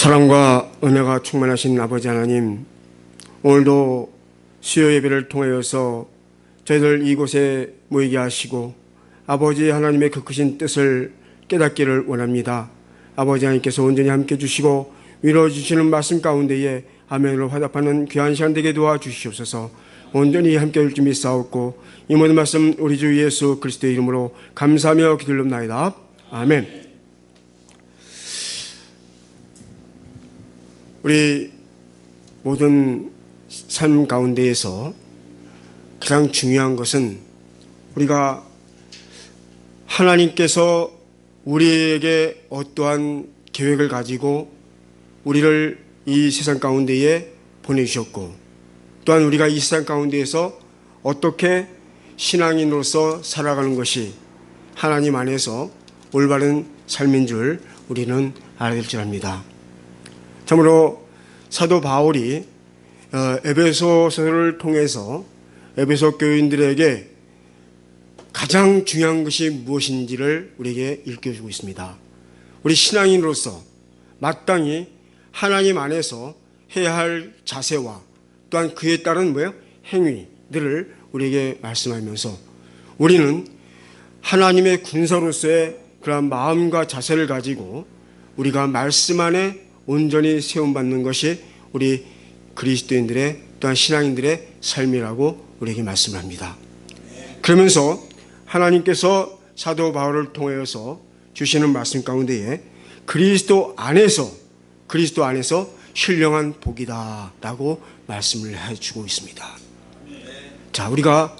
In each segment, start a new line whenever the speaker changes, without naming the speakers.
사랑과 은혜가 충만하신 아버지 하나님, 오늘도 수요 예배를 통하여서 저희들 이곳에 모이게 하시고 아버지 하나님의 그 크신 뜻을 깨닫기를 원합니다. 아버지 하나님께서 온전히 함께 주시고 위로해 주시는 말씀 가운데에 아멘으로 화답하는 귀한 시간 되게 도와주시옵소서 온전히 함께 할 준비 싸웠고 이 모든 말씀 우리 주 예수 그리스도의 이름으로 감사하며 기도합나이다. 아멘. 우리 모든 삶 가운데에서 가장 중요한 것은 우리가 하나님께서 우리에게 어떠한 계획을 가지고 우리를 이 세상 가운데에 보내주셨고 또한 우리가 이 세상 가운데에서 어떻게 신앙인으로서 살아가는 것이 하나님 안에서 올바른 삶인 줄 우리는 알아야 될 줄 압니다. 참으로 사도 바울이 어, 에베소서를 통해서 에베소 교인들에게 가장 중요한 것이 무엇인지를 우리에게 일깨워주고 있습니다. 우리 신앙인으로서 마땅히 하나님 안에서 해야 할 자세와 또한 그에 따른 뭐예요? 행위들을 우리에게 말씀하면서 우리는 하나님의 군사로서의 그러한 마음과 자세를 가지고 우리가 말씀 안에 온전히 세움받는 것이 우리 그리스도인들의 또한 신앙인들의 삶이라고 우리에게 말씀합니다. 그러면서 하나님께서 사도 바울을 통하여서 주시는 말씀 가운데에 그리스도 안에서 그리스도 안에서 신령한 복이다라고 말씀을 해주고 있습니다. 자, 우리가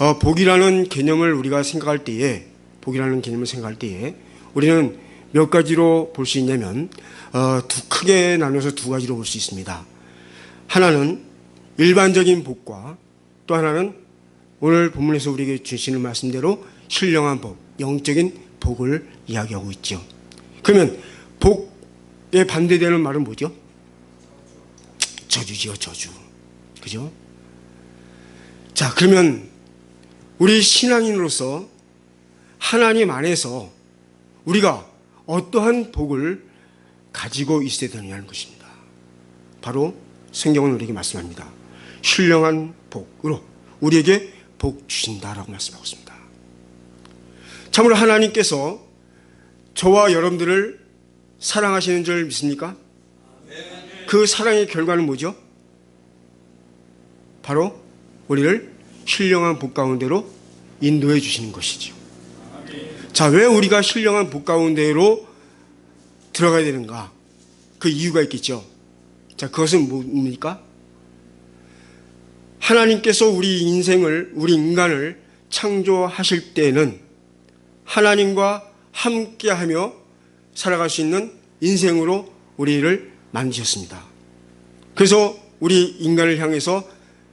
어, 복이라는 개념을 우리가 생각할 때에 복이라는 개념을 생각할 때에 우리는 몇 가지로 볼 수 있냐면 어, 두 크게 나눠서 두 가지로 볼 수 있습니다. 하나는 일반적인 복과 또 하나는 오늘 본문에서 우리에게 주시는 말씀대로 신령한 복, 영적인 복을 이야기하고 있죠. 그러면 복에 반대되는 말은 뭐죠? 저주지요, 저주. 그죠? 자, 그러면 우리 신앙인으로서 하나님 안에서 우리가 어떠한 복을 가지고 있어야 되느냐는 것입니다. 바로 성경은 우리에게 말씀합니다. 신령한 복으로 우리에게 복 주신다라고 말씀하고 있습니다. 참으로 하나님께서 저와 여러분들을 사랑하시는 줄 믿습니까? 그 사랑의 결과는 뭐죠? 바로 우리를 신령한 복 가운데로 인도해 주시는 것이죠. 자, 왜 우리가 신령한 복 가운데로 들어가야 되는가? 그 이유가 있겠죠. 자, 그것은 뭡니까? 하나님께서 우리 인생을, 우리 인간을 창조하실 때는 하나님과 함께하며 살아갈 수 있는 인생으로 우리를 만드셨습니다. 그래서 우리 인간을 향해서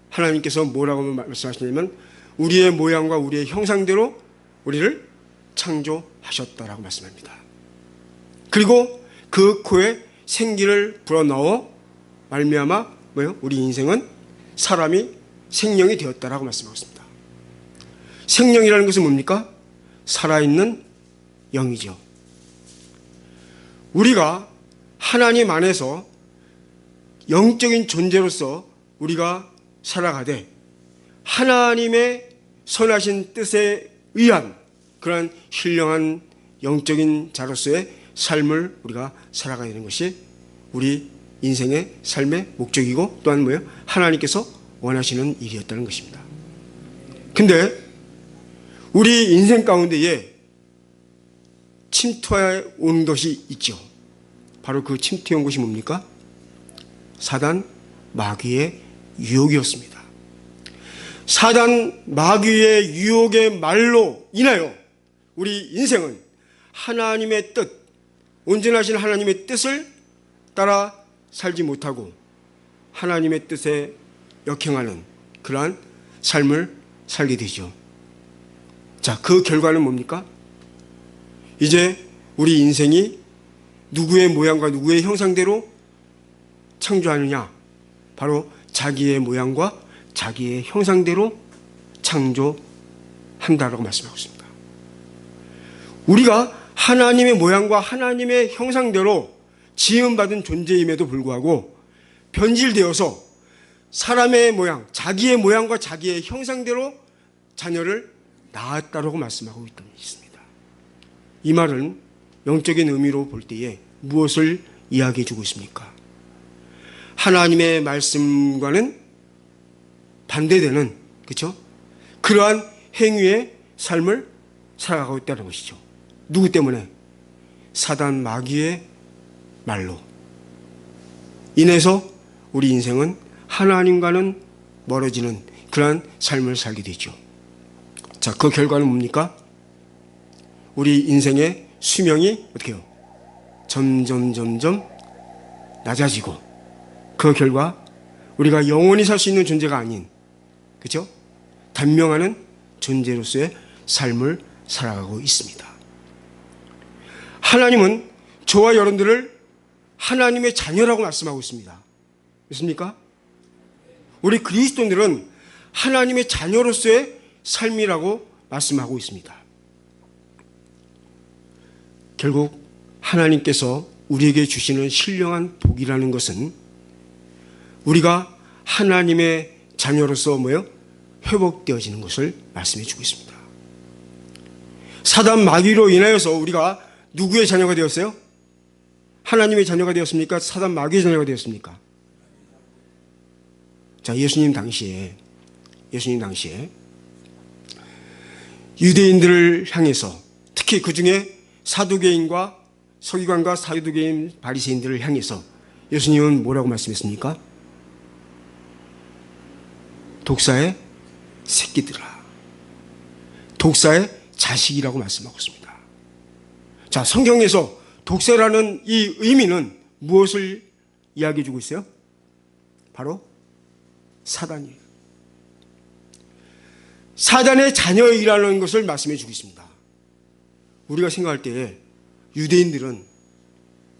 하나님께서 뭐라고 말씀하시냐면 우리의 모양과 우리의 형상대로 우리를 창조하셨다라고 말씀합니다. 그리고 그 코에 생기를 불어넣어 말미암아 뭐요? 우리 인생은 사람이 생명이 되었다라고 말씀하고 있습니다. 생명이라는 것은 뭡니까? 살아있는 영이죠. 우리가 하나님 안에서 영적인 존재로서 우리가 살아가되 하나님의 선하신 뜻에 의한 그러한 신령한 영적인 자로서의 삶을 우리가 살아가야 되는 것이 우리 인생의 삶의 목적이고 또한 뭐예요? 하나님께서 원하시는 일이었다는 것입니다. 근데 우리 인생 가운데에 침투해 온 것이 있죠. 바로 그 침투해 온 것이 뭡니까? 사단 마귀의 유혹이었습니다. 사단 마귀의 유혹의 말로 인하여 우리 인생은 하나님의 뜻, 온전하신 하나님의 뜻을 따라 살지 못하고 하나님의 뜻에 역행하는 그러한 삶을 살게 되죠. 자, 그 결과는 뭡니까? 이제 우리 인생이 누구의 모양과 누구의 형상대로 창조하느냐? 바로 자기의 모양과 자기의 형상대로 창조한다라고 말씀하고 있습니다. 우리가 하나님의 모양과 하나님의 형상대로 지음받은 존재임에도 불구하고 변질되어서 사람의 모양, 자기의 모양과 자기의 형상대로 자녀를 낳았다라고 말씀하고 있습니다. 이 말은 영적인 의미로 볼 때에 무엇을 이야기해 주고 있습니까? 하나님의 말씀과는 반대되는 그렇죠? 그러한 행위의 삶을 살아가고 있다는 것이죠. 누구 때문에? 사단 마귀의 말로 인해서 우리 인생은 하나님과는 멀어지는 그러한 삶을 살게 되죠. 자, 그 결과는 뭡니까? 우리 인생의 수명이 어떻게 해요? 점점 점점 낮아지고 그 결과 우리가 영원히 살 수 있는 존재가 아닌 그죠? 단명하는 존재로서의 삶을 살아가고 있습니다. 하나님은 저와 여러분들을 하나님의 자녀라고 말씀하고 있습니다. 믿습니까? 우리 그리스도인들은 하나님의 자녀로서의 삶이라고 말씀하고 있습니다. 결국 하나님께서 우리에게 주시는 신령한 복이라는 것은 우리가 하나님의 자녀로서 뭐요? 회복되어지는 것을 말씀해 주고 있습니다. 사단 마귀로 인하여서 우리가 누구의 자녀가 되었어요? 하나님의 자녀가 되었습니까? 사단 마귀의 자녀가 되었습니까? 자, 예수님 당시에, 예수님 당시에 유대인들을 향해서 특히 그 중에 사두개인과 서기관과 사두개인 바리새인들을 향해서 예수님은 뭐라고 말씀했습니까? 독사의 새끼들아. 독사의 자식이라고 말씀하고 있습니다. 자, 성경에서 독사라는 이 의미는 무엇을 이야기해 주고 있어요? 바로 사단이에요. 사단의 자녀이라는 것을 말씀해 주고 있습니다. 우리가 생각할 때 유대인들은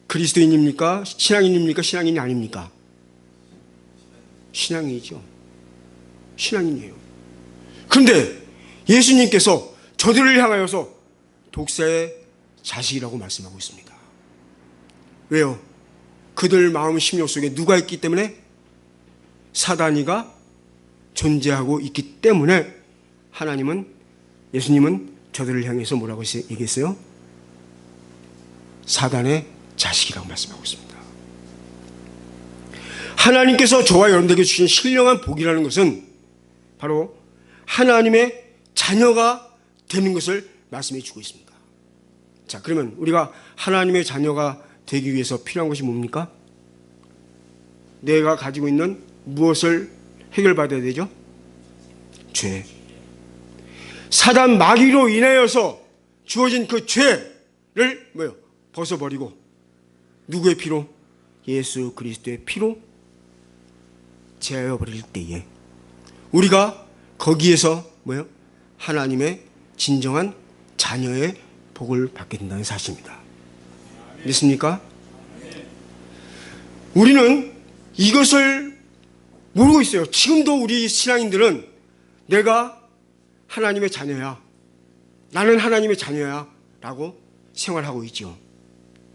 그리스도인입니까? 신앙인입니까? 신앙인이 아닙니까? 신앙이죠. 신앙인이에요. 그런데 예수님께서 저들을 향하여서 독사의 자식이라고 말씀하고 있습니다. 왜요? 그들 마음 심령 속에 누가 있기 때문에 사단이가 존재하고 있기 때문에 하나님은 예수님은 저들을 향해서 뭐라고 얘기했어요? 사단의 자식이라고 말씀하고 있습니다. 하나님께서 저와 여러분들에게 주신 신령한 복이라는 것은 바로 하나님의 자녀가 되는 것을 말씀해 주고 있습니다. 자, 그러면 우리가 하나님의 자녀가 되기 위해서 필요한 것이 뭡니까? 내가 가지고 있는 무엇을 해결받아야 되죠? 죄. 사단 마귀로 인하여서 주어진 그 죄를 뭐요? 벗어버리고 누구의 피로? 예수 그리스도의 피로 제하여 버릴 때에 우리가 거기에서 뭐요? 하나님의 진정한 자녀의 복을 받게 된다는 사실입니다. 믿습니까? 우리는 이것을 모르고 있어요. 지금도 우리 신앙인들은 내가 하나님의 자녀야. 나는 하나님의 자녀야. 라고 생활하고 있죠.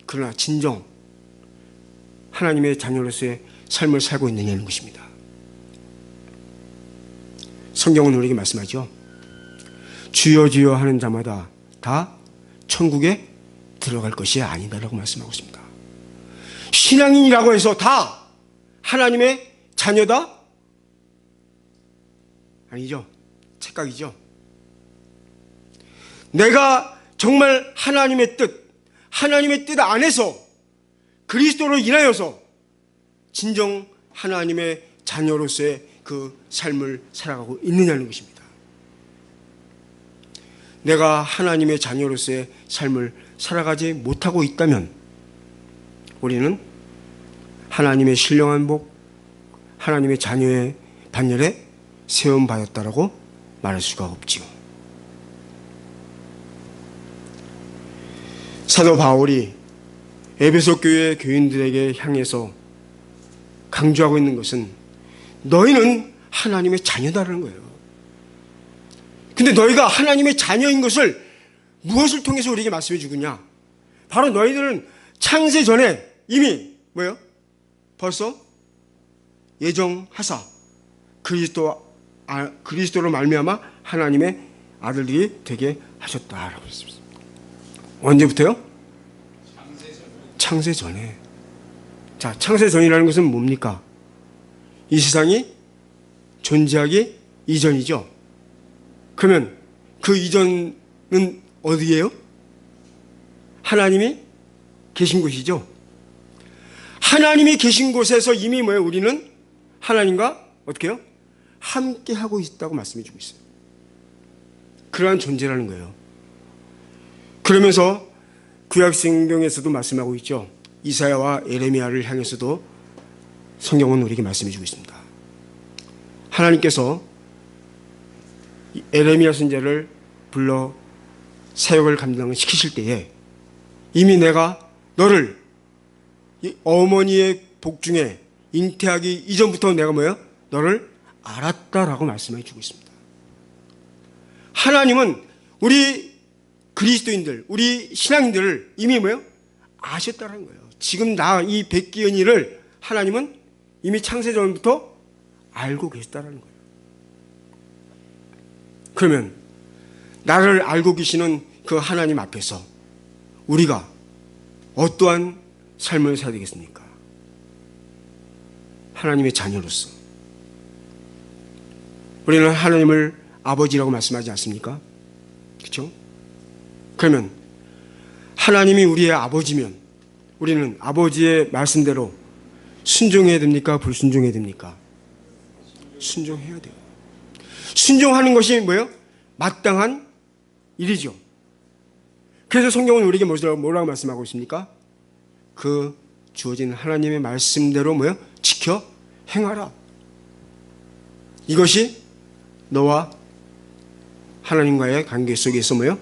그러나 진정 하나님의 자녀로서의 삶을 살고 있느냐는 것입니다. 성경은 우리에게 말씀하죠. 주여 주여 하는 자마다 다 천국에 들어갈 것이 아니다라고 말씀하고 있습니다. 신앙인이라고 해서 다 하나님의 자녀다? 아니죠. 착각이죠. 내가 정말 하나님의 뜻, 하나님의 뜻 안에서 그리스도로 인하여서 진정 하나님의 자녀로서의 그 삶을 살아가고 있느냐는 것입니다. 내가 하나님의 자녀로서의 삶을 살아가지 못하고 있다면 우리는 하나님의 신령한 복, 하나님의 자녀의 반열에 세움 받았다라고 말할 수가 없지요. 사도 바울이 에베소 교회 교인들에게 향해서 강조하고 있는 것은 너희는 하나님의 자녀다라는 거예요. 근데 너희가 하나님의 자녀인 것을 무엇을 통해서 우리에게 말씀해 주느냐? 바로 너희들은 창세 전에 이미 뭐요? 벌써 예정하사 그리스도 아, 그리스도로 말미암아 하나님의 아들들이 되게 하셨다라고 했습니다. 언제부터요? 창세 전에. 자, 창세 전이라는 것은 뭡니까? 이 세상이 존재하기 이전이죠. 그러면 그 이전은 어디예요? 하나님이 계신 곳이죠. 하나님이 계신 곳에서 이미 뭐예요? 우리는 하나님과 어떻게 해요? 함께 하고 있다고 말씀해 주고 있어요. 그러한 존재라는 거예요. 그러면서 구약 성경에서도 말씀하고 있죠. 이사야와 에레미야를 향해서도 성경은 우리에게 말씀해 주고 있습니다. 하나님께서 에레미야 선제를 불러 사역을 감당시키실 때에 이미 내가 너를 어머니의 복중에 잉태하기 이전부터 내가 뭐야? 너를 알았다라고 말씀해 주고 있습니다. 하나님은 우리 그리스도인들, 우리 신앙인들을 이미 뭐요? 아셨다는 거예요. 지금 나 이 백기현이를 하나님은 이미 창세 전부터 알고 계셨다는 거예요. 그러면 나를 알고 계시는 그 하나님 앞에서 우리가 어떠한 삶을 살아야 되겠습니까? 하나님의 자녀로서 우리는 하나님을 아버지라고 말씀하지 않습니까? 그렇죠? 그러면 하나님이 우리의 아버지면 우리는 아버지의 말씀대로 순종해야 됩니까? 불순종해야 됩니까? 순종해야 돼요. 순종하는 것이 뭐예요? 마땅한 일이죠. 그래서 성경은 우리에게 뭐라고 말씀하고 있습니까? 그 주어진 하나님의 말씀대로 뭐요? 지켜 행하라. 이것이 너와 하나님과의 관계 속에서 뭐요?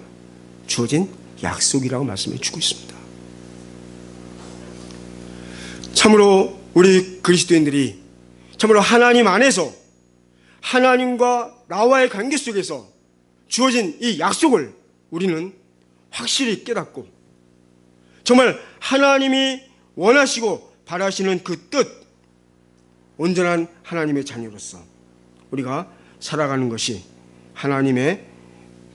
주어진 약속이라고 말씀해 주고 있습니다. 참으로 우리 그리스도인들이 참으로 하나님 안에서 하나님과 나와의 관계 속에서 주어진 이 약속을 우리는 확실히 깨닫고 정말 하나님이 원하시고 바라시는 그 뜻, 온전한 하나님의 자녀로서 우리가 살아가는 것이 하나님의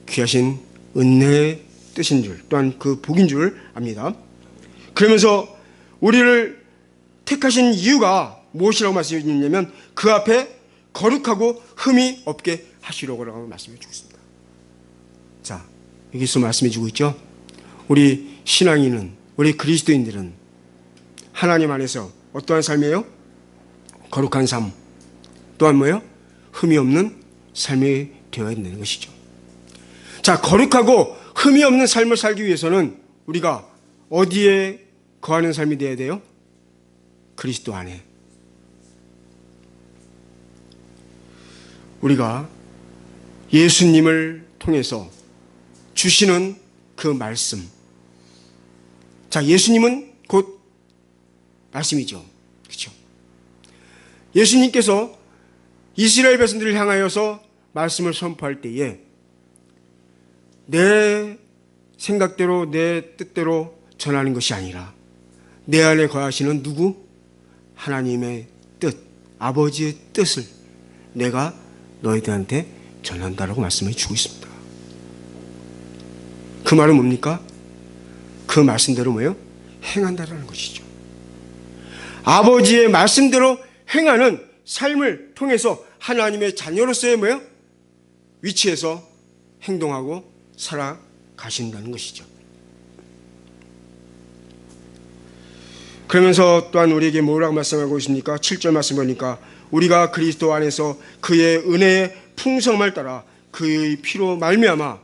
귀하신 은혜의 뜻인 줄, 또한 그 복인 줄 압니다. 그러면서 우리를 택하신 이유가 무엇이라고 말씀해 주냐면 그 앞에 거룩하고 흠이 없게 하시려고 말씀해 주고 있습니다. 자, 여기서 말씀해 주고 있죠. 우리 신앙인은, 우리 그리스도인들은 하나님 안에서 어떠한 삶이에요? 거룩한 삶. 또한 뭐예요? 흠이 없는 삶이 되어야 되는 것이죠. 자, 거룩하고 흠이 없는 삶을 살기 위해서는 우리가 어디에 거하는 삶이 되어야 돼요? 그리스도 안에. 우리가 예수님을 통해서 주시는 그 말씀. 자, 예수님은 곧 말씀이죠. 그렇죠? 예수님께서 이스라엘 백성들을 향하여서 말씀을 선포할 때에 내 생각대로 내 뜻대로 전하는 것이 아니라 내 안에 거하시는 누구? 하나님의 뜻, 아버지의 뜻을 내가 너희들한테 전한다라고 말씀해 주고 있습니다. 그 말은 뭡니까? 그 말씀대로 뭐예요? 행한다라는 것이죠. 아버지의 말씀대로 행하는 삶을 통해서 하나님의 자녀로서의 뭐예요? 위치에서 행동하고 살아가신다는 것이죠. 그러면서 또한 우리에게 뭐라고 말씀하고 있습니까? 7절 말씀 보니까 우리가 그리스도 안에서 그의 은혜의 풍성함을 따라 그의 피로 말미암아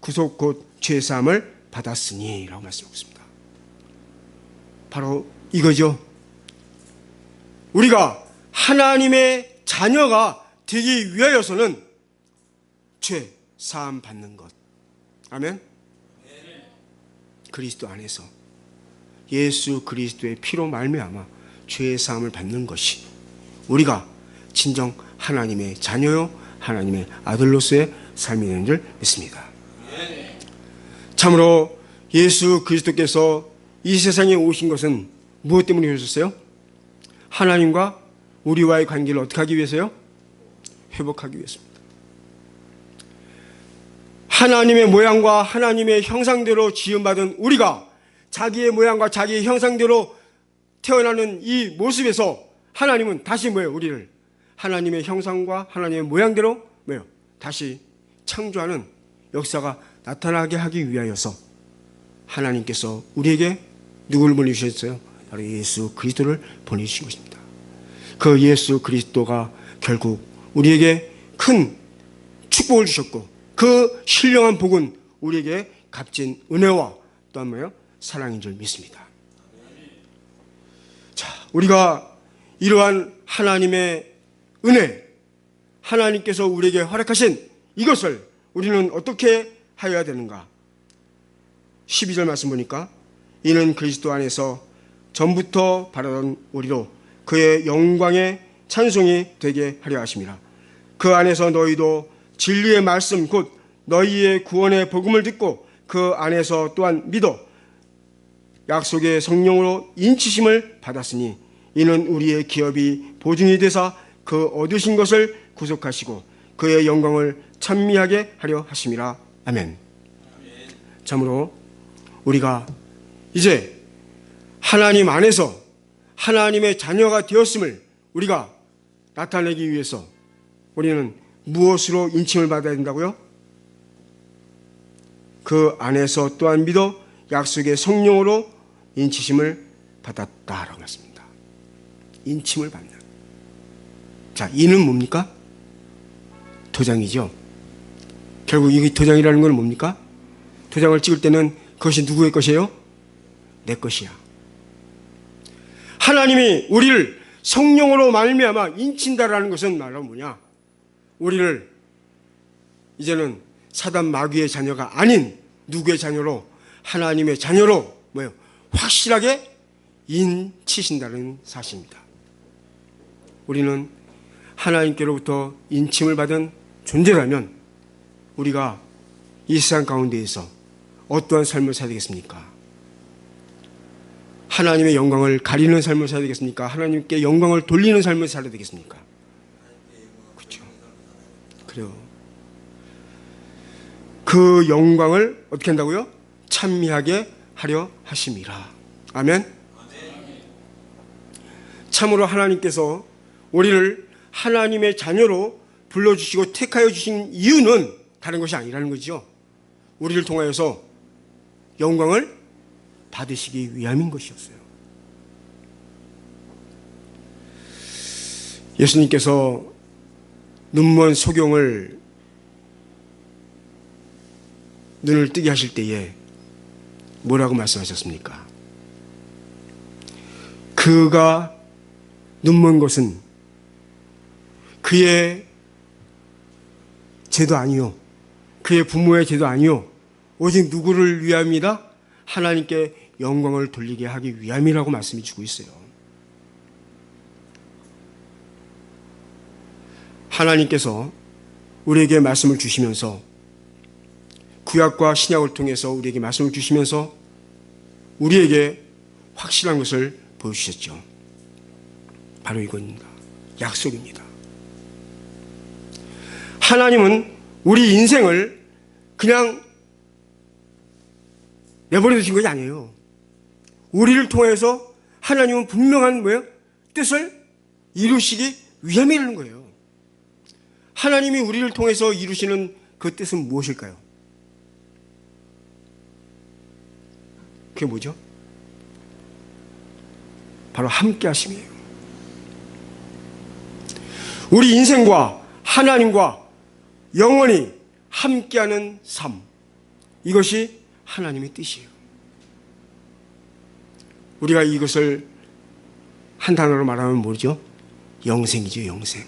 구속 곧 죄사함을 받았으니라고 말씀하고 있습니다. 바로 이거죠. 우리가 하나님의 자녀가 되기 위하여서는 죄 사함 받는 것. 아멘. 그리스도 안에서 예수 그리스도의 피로 말미암아 죄의 사함을 받는 것이 우리가 진정 하나님의 자녀요 하나님의 아들로서의 삶이 되는 줄 믿습니다. 참으로 예수 그리스도께서 이 세상에 오신 것은 무엇 때문에 오셨어요? 하나님과 우리와의 관계를 어떻게 하기 위해서요? 회복하기 위해서입니다. 하나님의 모양과 하나님의 형상대로 지음받은 우리가 자기의 모양과 자기의 형상대로 태어나는 이 모습에서 하나님은 다시 뭐예요? 우리를 하나님의 형상과 하나님의 모양대로 뭐예요? 다시 창조하는 역사가 나타나게 하기 위하여서 하나님께서 우리에게 누구를 보내주셨어요? 바로 예수 그리스도를 보내주신 것입니다. 그 예수 그리스도가 결국 우리에게 큰 축복을 주셨고 그 신령한 복은 우리에게 값진 은혜와 또한 뭐예요? 사랑인 줄 믿습니다. 자, 우리가 이러한 하나님의 은혜, 하나님께서 우리에게 허락하신 이것을 우리는 어떻게 하여야 되는가? 12절 말씀 보니까 이는 그리스도 안에서 전부터 바라던 우리로 그의 영광의 찬송이 되게 하려 하심이라. 그 안에서 너희도 진리의 말씀 곧 너희의 구원의 복음을 듣고 그 안에서 또한 믿어 약속의 성령으로 인치심을 받았으니 이는 우리의 기업이 보증이 되사 그 얻으신 것을 구속하시고 그의 영광을 찬미하게 하려 하심이라. 아멘. 참으로 우리가 이제 하나님 안에서 하나님의 자녀가 되었음을 우리가 나타내기 위해서 우리는 무엇으로 인침을 받아야 된다고요? 그 안에서 또한 믿어 약속의 성령으로 인치심을 받았다라고 했습니다. 인침을 받는. 자, 이는 뭡니까? 도장이죠. 결국 이 도장이라는 건 뭡니까? 도장을 찍을 때는 그것이 누구의 것이에요? 내 것이야. 하나님이 우리를 성령으로 말미암아 인친다라는 것은 말로 뭐냐? 우리를 이제는 사단 마귀의 자녀가 아닌 누구의 자녀로 하나님의 자녀로 뭐요? 확실하게 인치신다는 사실입니다. 우리는 하나님께로부터 인침을 받은 존재라면 우리가 이 세상 가운데에서 어떠한 삶을 살야 되겠습니까? 하나님의 영광을 가리는 삶을 살야 되겠습니까? 하나님께 영광을 돌리는 삶을 살야 되겠습니까? 그렇죠. 그래요. 그 영광을 어떻게 한다고요? 찬미하게 하려 하심이라. 아멘. 참으로 하나님께서 우리를 하나님의 자녀로 불러주시고 택하여 주신 이유는 다른 것이 아니라는 거죠. 우리를 통하여서 영광을 받으시기 위함인 것이었어요. 예수님께서 눈먼 소경을 눈을 뜨게 하실 때에 뭐라고 말씀하셨습니까? 그가 눈먼 것은 그의 죄도 아니요. 그의 부모의 죄도 아니요. 오직 누구를 위함이다? 하나님께 영광을 돌리게 하기 위함이라고 말씀해 주고 있어요. 하나님께서 우리에게 말씀을 주시면서 구약과 신약을 통해서 우리에게 말씀을 주시면서 우리에게 확실한 것을 보여주셨죠. 바로 이겁니다. 약속입니다. 하나님은 우리 인생을 그냥 내버려 두신 것이 아니에요. 우리를 통해서 하나님은 분명한 뭐예요? 뜻을 이루시기 위함이라는 거예요. 하나님이 우리를 통해서 이루시는 그 뜻은 무엇일까요? 그게 뭐죠? 바로 함께 하심이에요. 우리 인생과 하나님과 영원히 함께하는 삶. 이것이 하나님의 뜻이에요. 우리가 이것을 한 단어로 말하면 뭐죠? 영생이죠, 영생.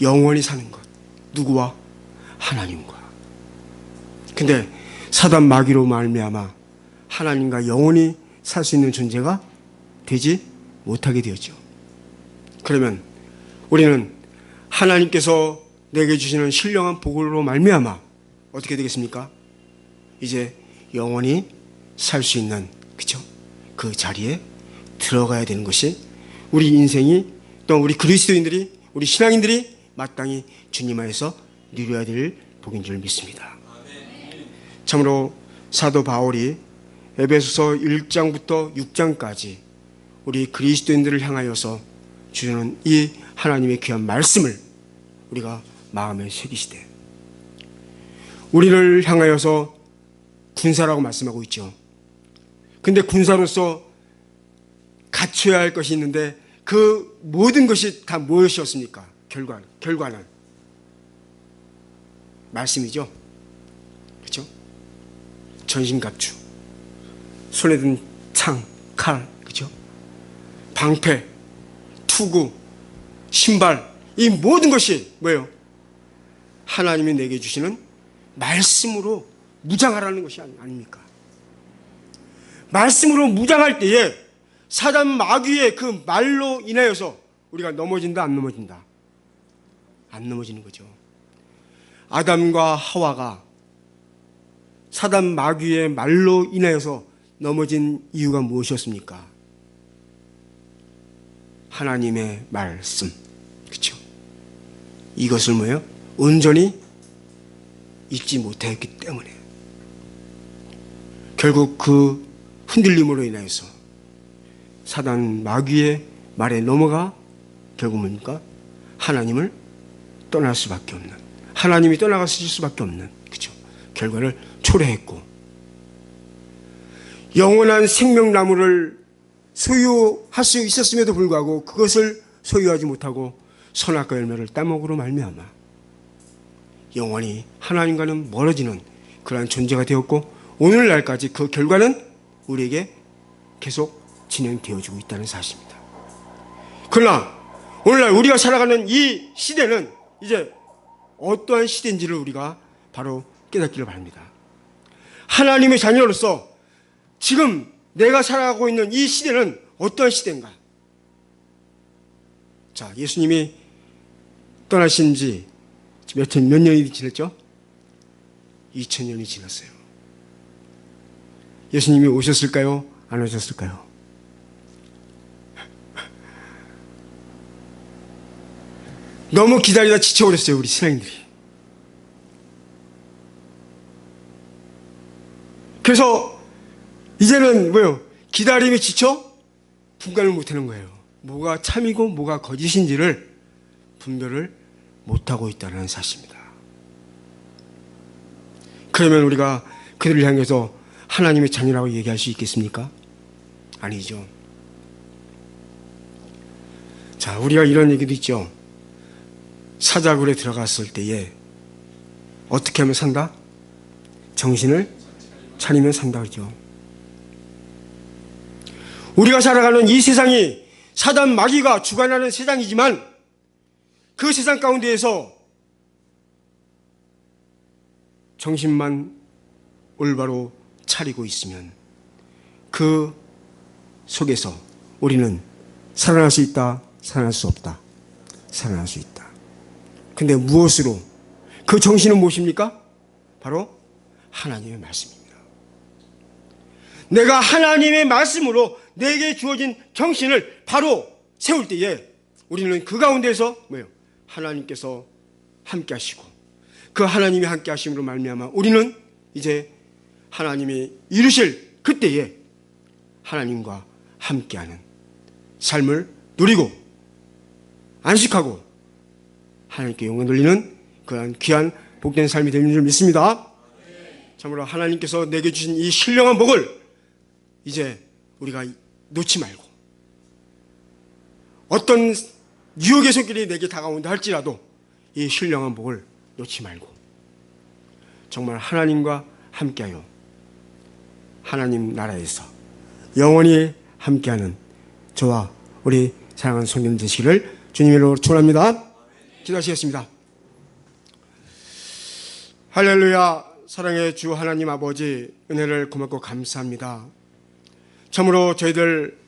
영원히 사는 것. 누구와? 하나님과. 근데 사단 마귀로 말미암아 하나님과 영원히 살 수 있는 존재가 되지 못하게 되었죠. 그러면 우리는 하나님께서 내게 주시는 신령한 복으로 말미암아 어떻게 되겠습니까? 이제 영원히 살 수 있는 그죠? 그 자리에 들어가야 되는 것이 우리 인생이 또 우리 그리스도인들이 우리 신앙인들이 마땅히 주님 안에서 누려야 될 복인 줄 믿습니다. 참으로 사도 바울이 에베소서 1장부터 6장까지 우리 그리스도인들을 향하여서 주는 이 하나님의 귀한 말씀을 우리가 마음에 새기시되 우리를 향하여서 군사라고 말씀하고 있죠. 근데 군사로서 갖춰야 할 것이 있는데 그 모든 것이 다 무엇이었습니까? 결과, 결과는 말씀이죠. 그렇죠? 전신갑주, 손에 든 창, 칼, 그렇죠? 방패, 투구, 신발, 이 모든 것이 뭐예요? 하나님이 내게 주시는 말씀으로 무장하라는 것이 아닙니까? 말씀으로 무장할 때에 사단 마귀의 그 말로 인하여서 우리가 넘어진다 안 넘어진다 안 넘어지는 거죠. 아담과 하와가 사단 마귀의 말로 인하여서 넘어진 이유가 무엇이었습니까? 하나님의 말씀. 그렇죠? 이것을 뭐예요? 온전히 잊지 못했기 때문에 결국 그 흔들림으로 인하여서 사단 마귀의 말에 넘어가 결국 뭡니까? 하나님을 떠날 수밖에 없는 하나님이 떠나갔을 수밖에 없는 그죠? 결과를 초래했고 영원한 생명나무를 소유할 수 있었음에도 불구하고 그것을 소유하지 못하고 선악과 열매를 따먹으로 말미암아 영원히 하나님과는 멀어지는 그러한 존재가 되었고 오늘날까지 그 결과는 우리에게 계속 진행되어지고 있다는 사실입니다. 그러나 오늘날 우리가 살아가는 이 시대는 이제 어떠한 시대인지를 우리가 바로 깨닫기를 바랍니다. 하나님의 자녀로서 지금 내가 살아가고 있는 이 시대는 어떠한 시대인가? 자, 예수님이 떠나신 지 몇, 천- 몇 년이 지났죠? 2000년이 지났어요. 예수님이 오셨을까요? 안 오셨을까요? 너무 기다리다 지쳐버렸어요, 우리 신앙인들이. 그래서 이제는 뭐요? 기다림에 지쳐 분간을 못하는 거예요. 뭐가 참이고 뭐가 거짓인지를 분별을 못하고 있다는 사실입니다. 그러면 우리가 그들을 향해서 하나님의 자녀라고 얘기할 수 있겠습니까? 아니죠. 자, 우리가 이런 얘기도 있죠. 사자굴에 들어갔을 때에 어떻게 하면 산다? 정신을 차리면 산다 그러죠. 우리가 살아가는 이 세상이 사단 마귀가 주관하는 세상이지만 그 세상 가운데에서 정신만 올바로 차리고 있으면 그 속에서 우리는 살아날 수 있다, 살아날 수 없다, 살아날 수 있다. 근데 무엇으로? 그 정신은 무엇입니까? 바로 하나님의 말씀입니다. 내가 하나님의 말씀으로 내게 주어진 정신을 바로 세울 때에 우리는 그 가운데서 뭐예요? 하나님께서 함께 하시고 그 하나님이 함께 하심으로 말미암아 우리는 이제 하나님이 이루실 그때에 하나님과 함께하는 삶을 누리고 안식하고 하나님께 영광 돌리는 그러한 귀한 복된 삶이 되는 줄 믿습니다. 참으로 하나님께서 내게 주신 이 신령한 복을 이제 우리가 놓지 말고 어떤 유혹의 손길이 내게 다가온다 할지라도 이 신령한 복을 놓지 말고 정말 하나님과 함께하여 하나님 나라에서 영원히 함께하는 저와 우리 사랑하는 성경 되시기를 주님으로 축원합니다. 기도하시겠습니다. 할렐루야 사랑의 주 하나님 아버지 은혜를 고맙고 감사합니다. 참으로 저희들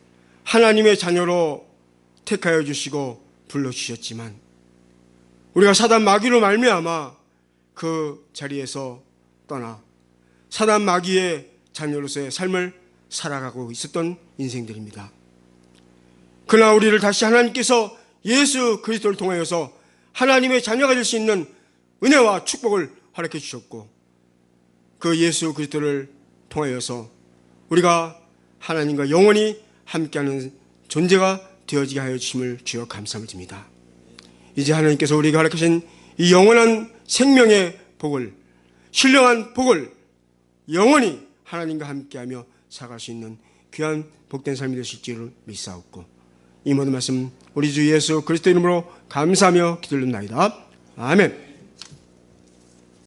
하나님의 자녀로 택하여 주시고 불러 주셨지만 우리가 사단 마귀로 말미암아 그 자리에서 떠나 사단 마귀의 자녀로서의 삶을 살아가고 있었던 인생들입니다. 그러나 우리를 다시 하나님께서 예수 그리스도를 통하여서 하나님의 자녀가 될 수 있는 은혜와 축복을 허락해 주셨고 그 예수 그리스도를 통하여서 우리가 하나님과 영원히 함께하는 존재가 되어지게 하여 주심을 주여 감사를 드립니다. 이제 하나님께서 우리가 허락하신 이 영원한 생명의 복을 신령한 복을 영원히 하나님과 함께하며 살아갈 수 있는 귀한 복된 삶이 되실 줄을 믿사옵고 이 모든 말씀 우리 주 예수 그리스도 이름으로 감사하며 기도드립니다. 아멘.